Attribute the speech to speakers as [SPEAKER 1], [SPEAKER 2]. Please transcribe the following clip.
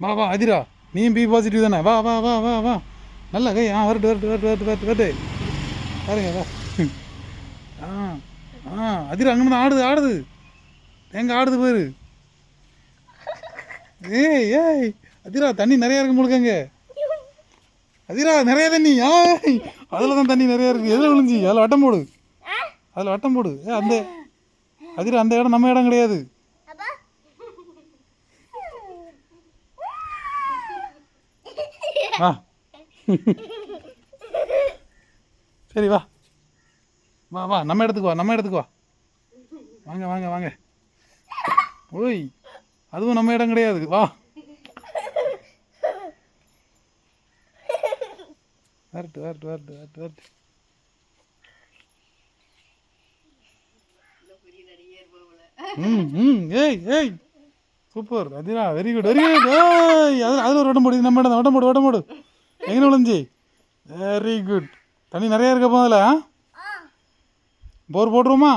[SPEAKER 1] வா வா அதிரா. நீயும் பி பாசிட்டிவ் தானே? வா வா வா வா வா. நல்ல கை. ஆ வரட்டு வரட்டு வரட்டு வரட்டு வரட்டு வரட்டு. பாருங்க வா. ஆ ஆ அதிரா அங்கே ஆடுது ஆடுது. எங்க ஆடுது பாரு. ஏய் ஏய். அதிரா தண்ணி நிறைய இருக்கு முழுக்க அங்கே அதிரா நிறைய தண்ணி. ஏய் அதில் தான் தண்ணி நிறைய இருக்கு. எதில் விழுஞ்சி அதில் வட்டம் போடு. அதில் வட்டம் போடு. ஏ அந்த அதிரா அந்த இடம் நம்ம இடம் கிடையாது. வா. சரி வா. வா வா. நம்ம இடத்துக்கு வா நம்ம இடத்துக்கு வா. வாங்க வாங்க வாங்க. ஓய் அதுவும் நம்ம இடம் கிடையாது. வா. வரட்டு வரட்டு வரட்டு வரட்டு வரட்டு. ம் ம். ஏய் ஏய். Super. Athira very good very good ஏய் அது அதில் ஒரு வட்டம் போடு நம்ம இடம் தான். வட்டம் போடு வட்டம் போடு. எங்கே விழுந்துச்சு? வெரி குட் தண்ணி நிறைய இருக்கப்போ அதில் போர் போட்டுருவோமா?